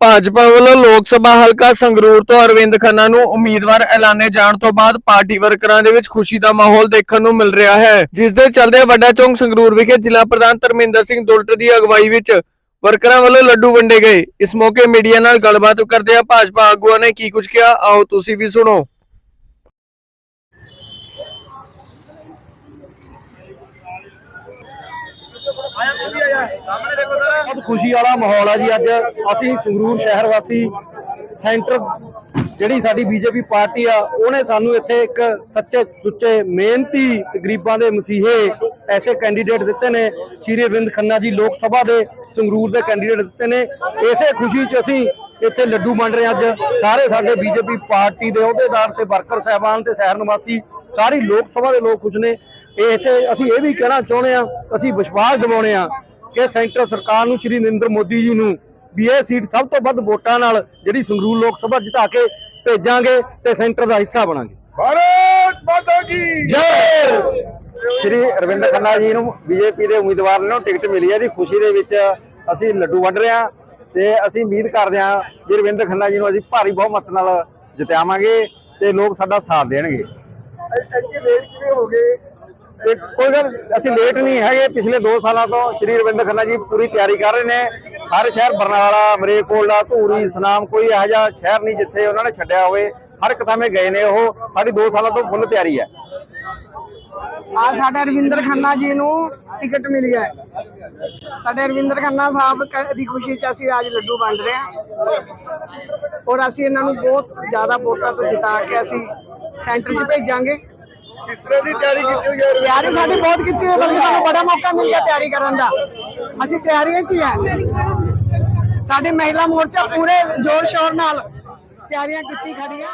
ਭਾਜਪਾ ਵੱਲੋਂ ਲੋਕ ਸਭਾ ਹਲਕਾ ਸੰਗਰੂਰ ਤੋਂ ਅਰਵਿੰਦ ਖੰਨਾ ਨੂੰ ਉਮੀਦਵਾਰ ਐਲਾਨੇ ਜਾਣ ਤੋਂ ਬਾਅਦ ਪਾਰਟੀ ਵਰਕਰਾਂ ਦੇ ਵਿੱਚ ਖੁਸ਼ੀ ਦਾ ਮਾਹੌਲ ਦੇਖਣ ਨੂੰ ਮਿਲ ਰਿਹਾ ਹੈ। ਜਿਸ ਦੇ ਚੱਲਦੇ ਵੱਡਾ ਚੌਂਕ ਸੰਗਰੂਰ ਵਿਖੇ ਜ਼ਿਲ੍ਹਾ ਪ੍ਰਧਾਨ ਧਰਮਿੰਦਰ ਸਿੰਘ ਦੁਲਟ ਦੀ ਅਗਵਾਈ ਵਿੱਚ ਵਰਕਰਾਂ ਵੱਲੋਂ ਲੱਡੂ ਵੰਡੇ ਗਏ। ਇਸ ਮੌਕੇ ਮੀਡੀਆ ਨਾਲ ਗੱਲਬਾਤ ਕਰਦਿਆਂ ਭਾਜਪਾ ਆਗੂਆਂ ਨੇ ਕੀ ਕੁਝ ਕਿਹਾ? ਆਓ ਤੁਸੀਂ ਵੀ ਸੁਣੋ। ਬਹੁਤ ਖੁਸ਼ੀ ਵਾਲਾ ਮਾਹੌਲ ਆ ਜੀ ਅੱਜ। ਅਸੀਂ ਸੰਗਰੂਰ ਸ਼ਹਿਰ ਵਾਸੀ ਸੈਂਟਰ ਜਿਹੜੀ ਸਾਡੀ ਬੀਜੇਪੀ ਪਾਰਟੀ ਆ, ਉਹਨੇ ਸਾਨੂੰ ਇੱਥੇ ਇੱਕ ਸੱਚੇ ਸੁੱਚੇ ਮਿਹਨਤੀ ਗਰੀਬਾਂ ਦੇ ਮਸੀਹੇ ਐਸੇ ਕੈਂਡੀਡੇਟ ਦਿੱਤੇ ਨੇ, ਸ਼੍ਰੀ ਅਰਵਿੰਦ ਖੰਨਾ ਜੀ ਲੋਕ ਸਭਾ ਦੇ ਸੰਗਰੂਰ ਦੇ ਕੈਂਡੀਡੇਟ ਦਿੱਤੇ ਨੇ। ਇਸੇ ਖੁਸ਼ੀ 'ਚ ਅਸੀਂ ਇੱਥੇ ਲੱਡੂ ਵੰਡ ਰਹੇ ਹਾਂ ਅੱਜ। ਸਾਰੇ ਸਾਡੇ ਬੀਜੇਪੀ ਪਾਰਟੀ ਦੇ ਅਹੁਦੇਦਾਰ ਤੇ ਵਰਕਰ, ਸਹਿਬਾਨ ਤੇ ਸ਼ਹਿਰ ਨਿਵਾਸੀ, ਸਾਰੀ ਲੋਕ ਸਭਾ ਦੇ ਲੋਕ ਖੁਸ਼ ਨੇ। ਇਹ ਇੱਥੇ ਅਸੀਂ ਇਹ ਵੀ ਕਹਿਣਾ ਚਾਹੁੰਦੇ ਆ ਅਸੀਂ ਵਿਸ਼ਵਾਸ ਦਿਵਾਉਣੇ ਆ ਕਿ ਸੈਂਟਰ ਸਰਕਾਰ ਨੂੰ ਸ਼੍ਰੀ ਨਰਿੰਦਰ ਮੋਦੀ ਜੀ ਨੂੰ ਵੀ ਇਹ ਸੀਟ ਸਭ ਤੋਂ ਵੱਧ ਵੋਟਾਂ ਨਾਲ ਜਿਹੜੀ ਸੰਗਰੂਰ ਲੋਕ ਸਭਾ ਜਿਤਾ ਕੇ ਭੇਜਾਂਗੇ ਤੇ ਸੈਂਟਰ ਦਾ ਹਿੱਸਾ ਬਣਾਂਗੇ। ਭਾਰਤ ਮਾਤਾ ਕੀ ਜੈ ਸ਼੍ਰੀ ਅਰਵਿੰਦ ਖੰਨਾ ਜੀ ਨੂੰ ਬੀਜੇਪੀ ਦੇ ਉਮੀਦਵਾਰ ਨੂੰ ਟਿਕਟ ਮਿਲੀ ਹੈ ਦੀ ਖੁਸ਼ੀ ਦੇ ਵਿੱਚ ਅਸੀਂ ਲੱਡੂ ਵੰਡ ਰਹੇ ਹਾਂ ਤੇ ਅਸੀਂ ਉਮੀਦ ਕਰਦੇ ਹਾਂ ਕਿ ਅਰਵਿੰਦ ਖੰਨਾ ਜੀ ਨੂੰ ਅਸੀਂ ਭਾਰੀ ਬਹੁਮਤ ਨਾਲ ਜਿਤਾਵਾਂਗੇ ਤੇ ਲੋਕ ਸਾਡਾ ਸਾਥ ਦੇਣਗੇ। ਐਸੀ ਲੇਟ ਕਿਵੇਂ ਹੋ ਗਏ? ਤੇ ਕੋਈ ਗੱਲ ਅਸੀਂ ਲੇਟ ਨਹੀਂ ਹੈਗੇ। ਪਿਛਲੇ 2 ਸਾਲਾਂ ਤੋਂ ਸ਼੍ਰੀ ਰਵਿੰਦਰ ਖੰਨਾ ਜੀ ਪੂਰੀ ਤਿਆਰੀ ਕਰ ਰਹੇ ਨੇ। ਸਾਰੇ ਸ਼ਹਿਰ ਬਰਨਾਲਾ ਮਰੇਕੋਲਾ ਧੂਰੀ, ਸਨਾਮ, ਕੋਈ ਇਹੋ ਜਿਹਾ ਸ਼ਹਿਰ ਨਹੀਂ ਜਿੱਥੇ ਉਹਨਾਂ ਨੇ ਛੱਡਿਆ ਹੋਵੇ। ਹਰ ਇੱਕ ਥਾਂ 'ਤੇ ਗਏ ਨੇ ਉਹ। ਸਾਡੀ 2 ਸਾਲਾਂ ਤੋਂ ਫੁੱਲ ਤਿਆਰੀ ਹੈ। ਆ ਸਾਡੇ ਰਵਿੰਦਰ ਖੰਨਾ ਜੀ ਨੂੰ ਟਿਕਟ ਮਿਲ ਗਿਆ ਹੈ। ਸਾਡੇ ਰਵਿੰਦਰ ਖੰਨਾ ਸਾਹਿਬ ਦੀ ਖੁਸ਼ੀ 'ਚ ਅਸੀਂ ਅੱਜ ਲੱਡੂ ਵੰਡ ਰਹੇ ਹਾਂ। ਔਰ ਅਸੀਂ ਇਹਨਾਂ ਨੂੰ ਬਹੁਤ ਜ਼ਿਆਦਾ ਵੋਟਾਂ ਤੋਂ ਜਿਤਾ ਕੇ ਅਸੀਂ ਸੈਂਟਰ 'ਚ ਭੇਜਾਂਗੇ। ਕਿਸ ਤਰ੍ਹਾਂ ਦੀ ਤਿਆਰੀ ਕੀਤੀ ਹੋਈ ਹੈ? ਤਿਆਰੀ ਸਾਡੀ ਬਹੁਤ ਕੀਤੀ ਹੋਈ ਬਲਕਿ ਸਾਨੂੰ ਬੜਾ ਮੌਕਾ ਮਿਲ ਗਿਆ ਤਿਆਰੀ ਕਰਨ ਦਾ। ਅਸੀਂ ਤਿਆਰੀਆਂ 'ਚ ਹੀ ਹੈ। ਸਾਡੀ ਮਹਿਲਾ ਮੋਰਚਾ ਪੂਰੇ ਜ਼ੋਰ ਸ਼ੋਰ ਨਾਲ ਤਿਆਰੀਆਂ ਕੀਤੀ ਖੜੀ ਖੜੀਆਂ